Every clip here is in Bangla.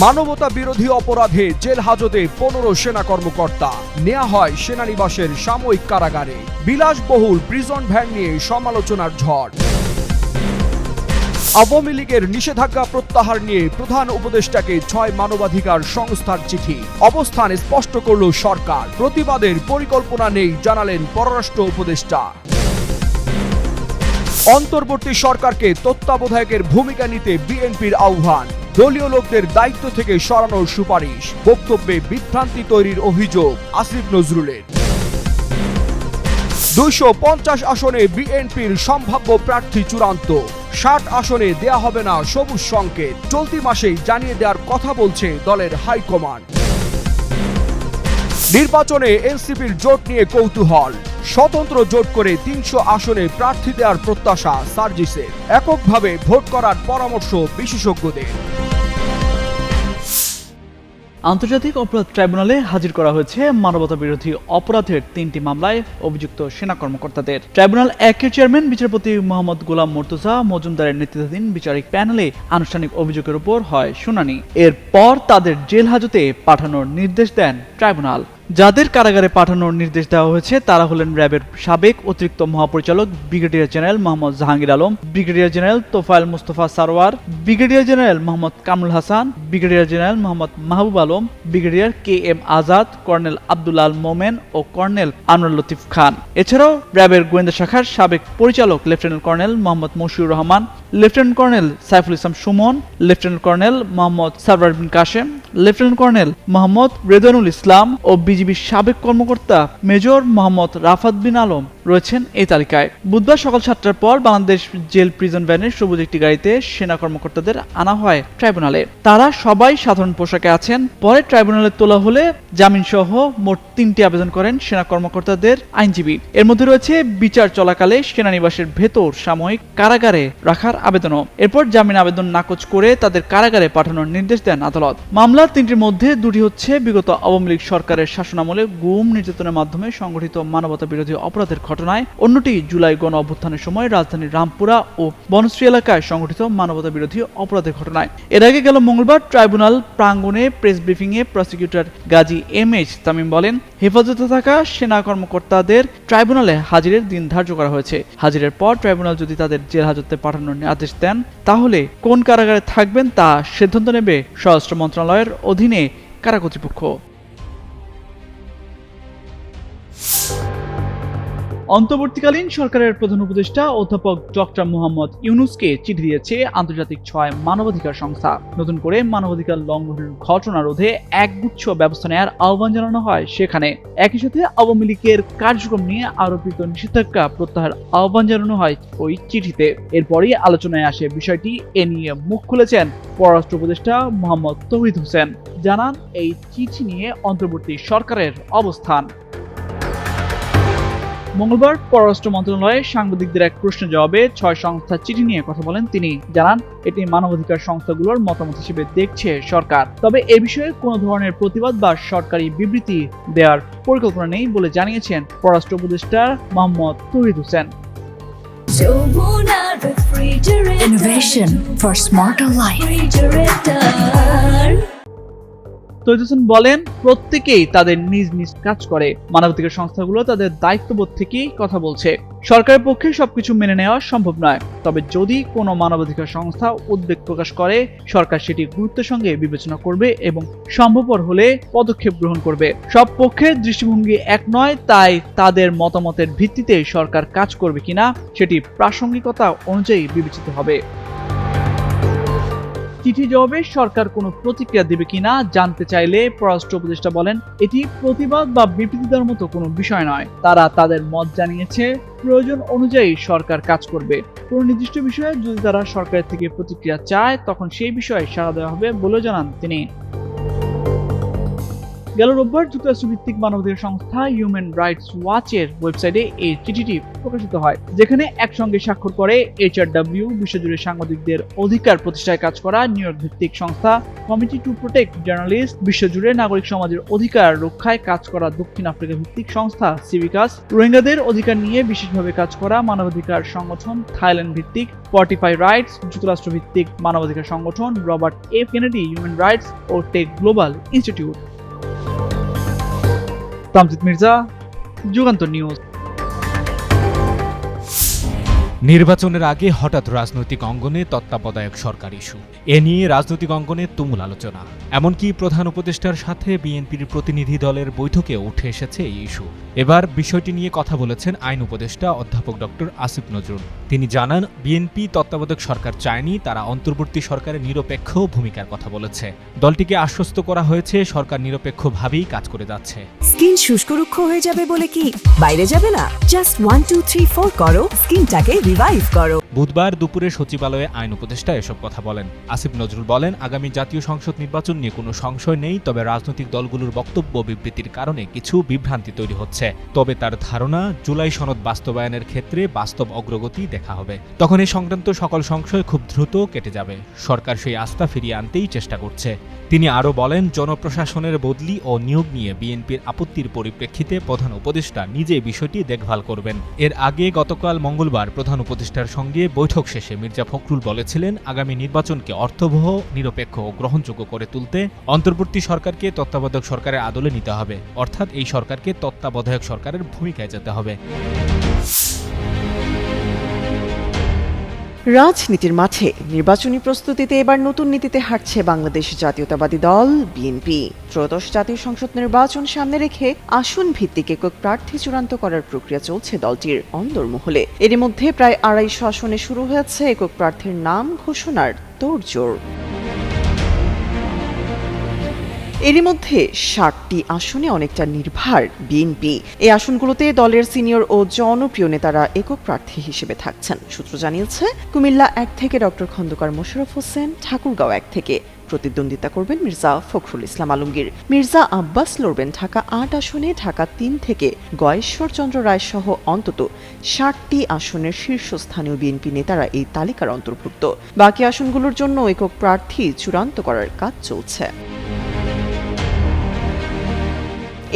মানবতা বিরোধী অপরাধে জেল হাজতে পনেরো সেনা কর্মকর্তা। নেওয়া হয় সেনানিবাসের সাময়িক কারাগারে। বিলাসবহুল প্রিজন ভ্যান নিয়ে সমালোচনার ঝড়। আওয়ামী লীগের নিষেধাজ্ঞা প্রত্যাহার নিয়ে প্রধান উপদেষ্টাকে ছয় মানবাধিকার সংস্থার চিঠি। অবস্থান স্পষ্ট করল সরকার। প্রতিবাদের পরিকল্পনা নেই জানালেন পররাষ্ট্র উপদেষ্টা। অন্তর্বর্তী সরকারকে তত্ত্বাবধায়কের ভূমিকা নিতে বিএনপির আহ্বান। দলীয় লোকদের দায়িত্ব থেকে সরানোর সুপারিশ। বক্তব্যে বিভ্রান্তি তৈরির অভিযোগ, আসিফ নজরুলের। দুইশো পঞ্চাশ আসনে বিএনপির সম্ভাব্য প্রার্থী চূড়ান্ত। ষাট আসনে দেয়া হবে না সবুজ সংকেত। চলতি মাসেই জানিয়ে দেওয়ার কথা বলছে দলের হাইকমান্ড। নির্বাচনে এনসিপির জোট নিয়ে কৌতূহল। স্বতন্ত্র জোট করে তিনশো আসনে প্রার্থী দেওয়ার প্রত্যাশা সার্জিসের। এককভাবে ভোট করার পরামর্শ বিশেষজ্ঞদের। আন্তর্জাতিক অপরাধ ট্রাইব্যুনালে হাজির করা হয়েছে মানবতা বিরোধী অপরাধের তিনটি মামলায় অভিযুক্ত সেনা কর্মকর্তাদের। ট্রাইব্যুনাল একের চেয়ারম্যান, বিচারপতি মোহাম্মদ গোলাম মর্তুজা মজুমদারের নেতৃত্বাধীন বিচারিক প্যানেলে আনুষ্ঠানিক অভিযোগের উপর হয় শুনানি। এরপর তাদের জেল হাজতে পাঠানোর নির্দেশ দেন ট্রাইব্যুনাল। যাদের কারাগারে পাঠানোর নির্দেশ দেওয়া হয়েছে, তারা হলেন র্যাবের সাবেক অতিরিক্ত মহাপরিচালক brigadier general Mohammad Jahangir Alam, brigadier general Tofayel Mustafa Sarwar brigadier general Mohammad Kamrul Hasan, brigadier general Mohammad Mahbub Alam, brigadier K M Azad, colonel Abdullal Momen ও কর্নেল আনোয়ার লতিফ খান। এছাড়াও র্যাবের গোয়েন্দা শাখার সাবেক পরিচালক, lieutenant colonel Mohammad Mashiur Rahman, lieutenant colonel Saiful Islam Sumon, lieutenant colonel Mohammad Sarwar Bin Kashem lieutenant colonel Mohammad Redanul Islam ও বিজিবির সাবেক কর্মকর্তা মেজর মোহাম্মদ রাফাত বিন আলম। রয়েছেন এই তালিকায়। বুধবার সকাল সাতটার পর বাংলাদেশ জেল প্রিজন ভ্যানের সবুজ একটি গাড়িতে সেনা কর্মকর্তাদের আনা হয় ট্রাইব্যুনালে। তারা সবাই সাধারণ পোশাকে আছেন। পরে ট্রাইব্যুনালে তোলা হলে জামিন সহ মোট তিনটি আবেদন করেন সেনা কর্মকর্তাদের আইনজীবী। এর মধ্যে রয়েছে বিচার চলাকালে সেনানিবাসের ভেতর সাময়িক কারাগারে রাখার আবেদনও। এরপর জামিন আবেদন নাকচ করে তাদের কারাগারে পাঠানোর নির্দেশ দেন আদালত। মামলার তিনটির মধ্যে দুটি হচ্ছে বিগত আওয়ামী লীগ সরকারের শাসনামলে গুম নির্যাতনের মাধ্যমে সংগঠিত মানবতা বিরোধী অপরাধের ঘটনায় অন্যটি জুলাই গণ অভ্যুত্থানের সময় রাজধানীর রামপুরা ও বনশ্রী এলাকায় সংগঠিত মানবতা বিরোধী অপরাধের ঘটনায়। এর আগে গেল মঙ্গলবার ট্রাইব্যুনাল প্রাঙ্গণে প্রেস ব্রিফিংয়ে prosecutor Gazi M H Tamim বলেন, হেফাজতে থাকা সেনা কর্মকর্তাদের ট্রাইব্যুনালে হাজিরের দিন ধার্য করা হয়েছে। হাজিরের পর ট্রাইব্যুনাল যদি তাদের জেল হাজতে পাঠানোর আদেশ দেন, তাহলে কোন কারাগারে থাকবেন তা সিদ্ধান্ত নেবে স্বরাষ্ট্র মন্ত্রণালয়ের অধীনে কারা কর্তৃপক্ষ। অন্তর্বর্তীকালীন সরকারের প্রধান উপদেষ্টা অধ্যাপক ডক্টর মোহাম্মদ ইউনুসকে চিঠি দিয়েছে আন্তর্জাতিক ছয় মানবাধিকার সংস্থা। নতুন করে মানবাধিকার লঙ্ঘনের ঘটনা রোধে একগুচ্ছ ব্যবস্থা নেওয়ার আহ্বান জানানো হয় সেখানে। একই সাথে আওয়ামী লীগের কার্যক্রম নিয়ে আরোপিত নিষেধাজ্ঞা প্রত্যাহার আহ্বান জানানো হয় ওই চিঠিতে। এরপরই আলোচনায় আসে বিষয়টি, এ নিয়ে মুখ খুলেছেন পররাষ্ট্র উপদেষ্টা মোহাম্মদ তৌহিদ হোসেন। জানান, এই চিঠি নিয়ে অন্তর্বর্তী সরকারের অবস্থান। মঙ্গলবার পররাষ্ট্র মন্ত্রণালয়ে সাংবাদিকদের এক প্রশ্নের জবাবে ছয় সংস্থার চিঠি নিয়ে কথা বলেন তিনি। জানান, এটি মানবাধিকার সংস্থাগুলোর মতামত হিসেবে দেখছে সরকার। তবে এ বিষয়ে কোনো ধরনের প্রতিবাদ বা সরকারি বিবৃতি দেওয়ার পরিকল্পনা নেই বলে জানিয়েছেন পররাষ্ট্র উপদেষ্টা মোহাম্মদ তহিদ Hossain. Innovation for smarter life. তৈদ Hossain বলেন, প্রত্যেকেই তাদের নিজ নিজ কাজ করে। মানবাধিকার সংস্থাগুলো তাদের দায়িত্ববোধ থেকেই কথা বলছে। সরকারের পক্ষে সবকিছু মেনে নেওয়া সম্ভব নয়। তবে যদি কোনো মানবাধিকার সংস্থা উদ্বেগ প্রকাশ করে, সরকার সেটি গুরুত্বের সঙ্গে বিবেচনা করবে এবং সম্ভবপর হলে পদক্ষেপ গ্রহণ করবে। সব পক্ষের দৃষ্টিভঙ্গি এক নয়, তাই তাদের মতামতের ভিত্তিতে সরকার কাজ করবে কিনা সেটি প্রাসঙ্গিকতা অনুযায়ী বিবেচিত হবে। চিঠি জবাবে সরকার কোনো প্রতিক্রিয়া দেবে কিনা জানতে চাইলে পররাষ্ট্র উপদেষ্টা বলেন, এটি প্রতিবাদ বা বিবৃতি দেওয়ার মতো কোনো বিষয় নয়। তারা তাদের মত জানিয়েছে, প্রয়োজন অনুযায়ী সরকার কাজ করবে। কোনো নির্দিষ্ট বিষয়ে যদি তারা সরকারের থেকে প্রতিক্রিয়া চায়, তখন সেই বিষয়ে সাড়া দেওয়া হবে বলে জানান তিনি। গেল রোববার যুক্তরাষ্ট্র ভিত্তিক মানবাধিকার সংস্থা হিউম্যান রাইটস ওয়াচের ওয়েবসাইটে এই চিঠিটি প্রকাশিত হয়, যেখানে একসঙ্গে স্বাক্ষর করে এইচআরডব্লিউ বিশ্বজুড়ে সাংবাদিকদের অধিকার প্রতিষ্ঠায় কাজ করা নিউ ইয়র্ক ভিত্তিক সংস্থা কমিটি টু প্রোটেক্ট জার্নালিস্ট বিশ্বজুড়ে নাগরিক সমাজের অধিকার রক্ষায় কাজ করা দক্ষিণ আফ্রিকা ভিত্তিক সংস্থা সিভিকাস রোহিঙ্গাদের অধিকার নিয়ে বিশেষভাবে কাজ করা মানবাধিকার সংগঠন থাইল্যান্ড ভিত্তিক স্পটিফাই রাইটস যুক্তরাষ্ট্র ভিত্তিক মানবাধিকার সংগঠন Robert F Kennedy human rights ও tech global institute Tamjid Mirza Jugantor news নির্বাচনের আগে হঠাৎ রাজনৈতিক অঙ্গনে তত্ত্বাবধায়ক সরকার ইস্যু। এ নিয়ে রাজনৈতিক অঙ্গনে তুমুল আলোচনা। এমনকি প্রধান উপদেষ্টার সাথে বিএনপির প্রতিনিধি দলের বৈঠকে উঠে এসেছে এই ইস্যু। এবার বিষয়টি নিয়ে কথা বলেছেন আইন উপদেষ্টা অধ্যাপক ডক্টর আসিফ নজরুল। তিনি জানান, বিএনপি তত্ত্বাবধায়ক সরকার চায়নি, তারা অন্তর্বর্তী সরকারের নিরপেক্ষ ভূমিকার কথা বলেছে। দলটিকে আশ্বস্ত করা হয়েছে, সরকার নিরপেক্ষভাবেই কাজ করে যাচ্ছে। স্কিন শুষ্ক রুক্ষ হয়ে যাবে বলে কি? বাইরে যাবে না? Just one two three four করো, স্কিনটাকে রিভাইভ করো। বুধবার দুপুরে সচিবালয়ে আইন উপদেষ্টা এসব কথা বলেন। আসিফ নজরুল বলেন, আগামী জাতীয় সংসদ নির্বাচন নিয়ে কোনো সংশয় নেই, তবে রাজনৈতিক দলগুলোর বক্তব্য বিবৃতির কারণে কিছু বিভ্রান্তি তৈরি হচ্ছে। তবে তার ধারণা, জুলাই সনদ বাস্তবায়নের ক্ষেত্রে বাস্তব অগ্রগতি দেখা হবে। তখন এই সংক্রান্ত সকল সংশয় খুব দ্রুত কেটে যাবে। সরকার সেই আস্থা ফিরিয়ে আনতেই চেষ্টা করছে। তিনি আরও বলেন, জনপ্রশাসনের বদলি ও নিয়োগ নিয়ে বিএনপির আপত্তির পরিপ্রেক্ষিতে প্রধান উপদেষ্টা নিজে বিষয়টি দেখভাল করবেন। এর আগে গতকাল মঙ্গলবার প্রধান উপদেষ্টার সঙ্গে বৈঠক শেষে মির্জা ফখরুল বলেছিলেন, আগামী নির্বাচনকে অর্থবহ, নিরপেক্ষ ও গ্রহণযোগ্য করে তুলতে অন্তর্বর্তী সরকারকে তত্ত্বাবধায়ক সরকারের আদলে নিতে হবে। অর্থাৎ এই সরকারকে তত্ত্বাবধায়ক সরকারের ভূমিকায় যেতে হবে। রাজনীতির মাঠে নির্বাচনী প্রস্তুতিতে এবার নতুন নীতিতে হাঁটছে বাংলাদেশ জাতীয়তাবাদী দল বিএনপি ত্রয়োদশ জাতীয় সংসদ নির্বাচন সামনে রেখে আসন ভিত্তিক একক প্রার্থী চূড়ান্ত করার প্রক্রিয়া চলছে দলটির অন্দরমহলে। এরই মধ্যে প্রায় আড়াইশো আসনে শুরু হয়েছে একক প্রার্থীর নাম, ঘোষণার তোড়জোড়। এরই মধ্যে ষাটটি আসনে অনেকটা নির্ভার বিএনপি। এই আসনগুলোতে দলের সিনিয়র ও জনপ্রিয় নেতারা একক প্রার্থী হিসেবে থাকছেন। সূত্র জানিয়েছে, কুমিল্লা এক থেকে ডক্টর খন্দকার মোশারফ হোসেন, ঠাকুরগাঁও এক থেকে। প্রতিদ্বন্দ্বিতা করবেন মির্জা ফখরুল ইসলাম আলমগীর। মির্জা আব্বাস লড়বেন ঢাকা আট আসনে, ঢাকা তিন থেকে। গয়েশ্বর চন্দ্র রায় সহ অন্তত ষাটটি আসনের শীর্ষস্থানীয় বিএনপি নেতারা এই তালিকার অন্তর্ভুক্ত। বাকি আসনগুলোর জন্য একক প্রার্থী চূড়ান্ত করার কাজ চলছে।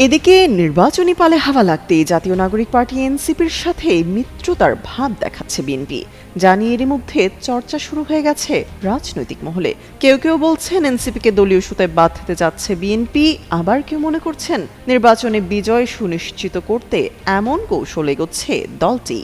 এদিকে নির্বাচনী পালে হাওয়া লাগতেই জাতীয় নাগরিক পার্টি এনসিপির সাথে মিত্রতার ভাব দেখাচ্ছে বিএনপি। জানিয়ে এরই মধ্যে চর্চা শুরু হয়ে গেছে রাজনৈতিক মহলে। কেউ কেউ বলছেন এনসিপিকে দলীয় সুতায় বাঁধতে যাচ্ছে বিএনপি, আবার কেউ মনে করছেন নির্বাচনে বিজয় সুনিশ্চিত করতে এমন কৌশল এগোচ্ছে দলটি।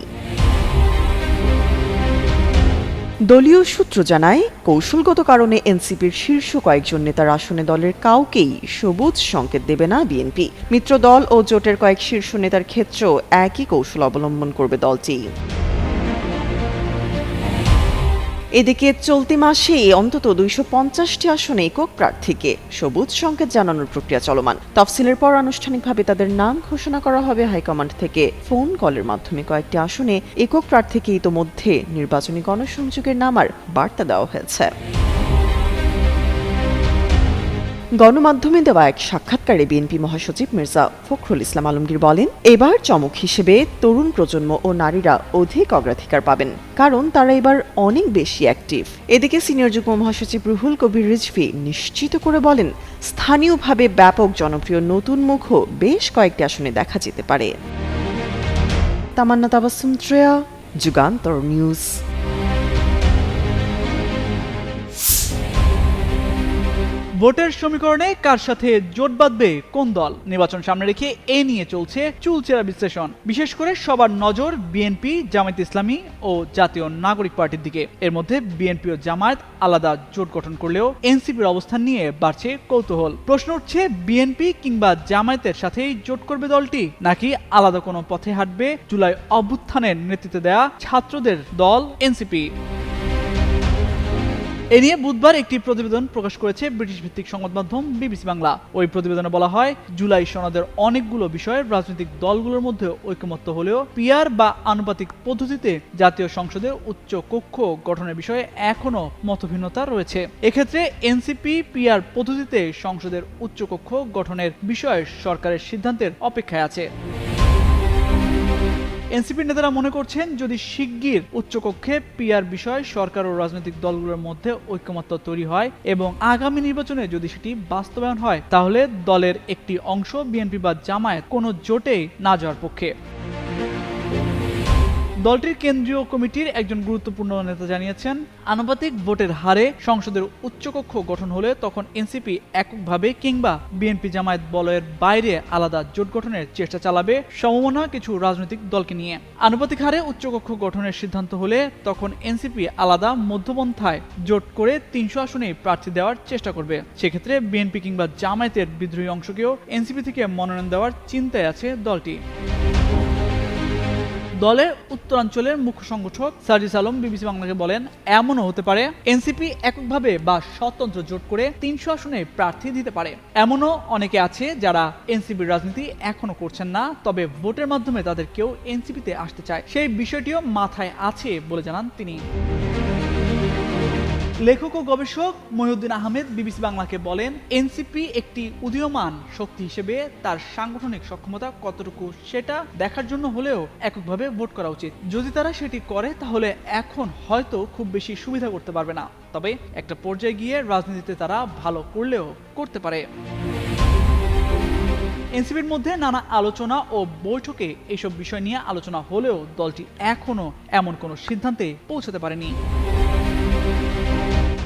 দলীয় সূত্র জানায়, কৌশলগত কারণে এনসিপির শীর্ষ কয়েকজন নেতার আসনে দলের কাউকেই সবুজ সংকেত দেবে না বিএনপি। মিত্র দল ও জোটের কয়েক শীর্ষ নেতার ক্ষেত্রেও একই কৌশল অবলম্বন করবে দলটি। এদিকে চলতি মাসে অন্তত দুইশো পঞ্চাশটি আসনে একক প্রার্থীকে সবুজ সংকেত জানানোর প্রক্রিয়া চলমান। তফসিলের পর আনুষ্ঠানিকভাবে তাদের নাম ঘোষণা করা হবে হাইকমান্ড থেকে। ফোন কলের মাধ্যমে কয়েকটি আসনে একক প্রার্থীকে ইতোমধ্যে নির্বাচনী গণসংযোগের নামার বার্তা দেওয়া হয়েছে। গণমাধ্যমে দেওয়া এক সাক্ষাৎকারে বিএনপি মহাসচিব মির্জা ফখরুল ইসলাম আলমগীর বলেন, এবার চমক হিসেবে তরুণ প্রজন্ম ও নারীরা অধিক অগ্রাধিকার পাবেন, কারণ তারা এবার অনেক বেশি অ্যাক্টিভ এদিকে সিনিয়র যুগ্ম মহাসচিব রুহুল কবির রিজভি নিশ্চিত করে বলেন, স্থানীয়ভাবে ব্যাপক জনপ্রিয় নতুন মুখও বেশ কয়েকটি আসনে দেখা যেতে পারে। তামান্না তাবাসুম শ্রেয়া যুগান্তর নিউজ। ভোটের সমীকরণে কার সাথে জোট বাঁধবে কোন দল? নির্বাচন সামনে রেখে এ নিয়ে চলছে চুলচেরা বিশ্লেষণ। বিশেষ করে সবার নজর বিএনপি, জামায়াত ইসলামী ও জাতীয় নাগরিক পার্টির দিকে। এর মধ্যে বিএনপি ও জামায়াত আলাদা জোট গঠন করলেও এনসিপির অবস্থান নিয়ে বাড়ছে কৌতূহল। প্রশ্ন উঠছে, বিএনপি কিংবা জামায়াতের সাথেই জোট করবে দলটি? নাকি আলাদা কোনো পথে হাঁটবে? জুলাই অভ্যুত্থানের নেতৃত্বে দেয়া ছাত্রদের দল এনসিপি? এ নিয়ে বুধবার একটি প্রতিবেদন প্রকাশ করেছে ব্রিটিশ ভিত্তিক সংবাদ মাধ্যম বিবিসি বাংলা। ওই প্রতিবেদনে বলা হয়, জুলাই সনদের অনেকগুলো বিষয়ে রাজনৈতিক দলগুলোর মধ্যে ঐকমত্য হলেও পিয়ার বা আনুপাতিক পদ্ধতিতে জাতীয় সংসদের উচ্চ কক্ষ গঠনের বিষয়ে এখনও মতভিন্নতা রয়েছে। এক্ষেত্রে এনসিপি পিয়ার পদ্ধতিতে সংসদের উচ্চকক্ষ গঠনের বিষয়ে সরকারের সিদ্ধান্তের অপেক্ষায় আছে। এনসিপির নেতারা মনে করছেন, যদি শিগগির উচ্চকক্ষে পিআর বিষয়ে সরকার ও রাজনৈতিক দলগুলোর মধ্যে ঐক্যমত্য তৈরি হয় এবং আগামী নির্বাচনে যদি সেটি বাস্তবায়ন হয়, তাহলে দলের একটি অংশ বিএনপি বা জামায়াত কোনো জোটেই না যাওয়ার পক্ষে। দলটির কেন্দ্রীয় কমিটির একজন গুরুত্বপূর্ণ নেতা জানিয়েছেন, আনুপাতিক ভোটের হারে সংসদের উচ্চকক্ষ গঠন হলে তখন এনসিপি এককভাবে কিংবা বিএনপি জামায়াত বলয়ের বাইরে আলাদা জোট গঠনের চেষ্টা চালাবে সমমনা কিছু রাজনৈতিক দলকে নিয়ে। আনুপাতিক হারে উচ্চকক্ষ গঠনের সিদ্ধান্ত হলে তখন এনসিপি আলাদা মধ্যপন্থায় জোট করে তিনশো আসনে প্রার্থী দেওয়ার চেষ্টা করবে। সেক্ষেত্রে বিএনপি কিংবা জামায়াতের বিদ্রোহী অংশকেও এনসিপি থেকে মনোনয়ন দেওয়ার চিন্তায় আছে দলটি। দলের উত্তরাঞ্চলের মুখ্য সংগঠক সার্জিস আলম বিবিসি বাংলাকে বলেন, এমনও হতে পারে এনসিপি এককভাবে বা স্বতন্ত্র জোট করে তিনশো আসনে প্রার্থী দিতে পারে। এমনও অনেকে আছে যারা এনসিপির রাজনীতি এখনও করছেন না, তবে ভোটের মাধ্যমে তাদের কেউ এনসিপিতে আসতে চায়। সেই বিষয়টিও মাথায় আছে বলে জানান তিনি। লেখক ও গবেষক মহিউদ্দিন আহমেদ বিবিসি বাংলাকে বলেন, এনসিপি একটি উদীয়মান শক্তি হিসেবে তার সাংগঠনিক সক্ষমতা কতটুকু সেটা দেখার জন্য হলেও এককভাবে ভোট করা উচিত। যদি তারা সেটি করে, তাহলে এখন হয়তো খুব বেশি সুবিধা করতে পারবে না। তবে একটা পর্যায়ে গিয়ে রাজনীতিতে তারা ভালো করলেও করতে পারে। এনসিপির মধ্যে নানা আলোচনা ও বৈঠকে এইসব বিষয় নিয়ে আলোচনা হলেও দলটি এখনও এমন কোনো সিদ্ধান্তে পৌঁছাতে পারেনি।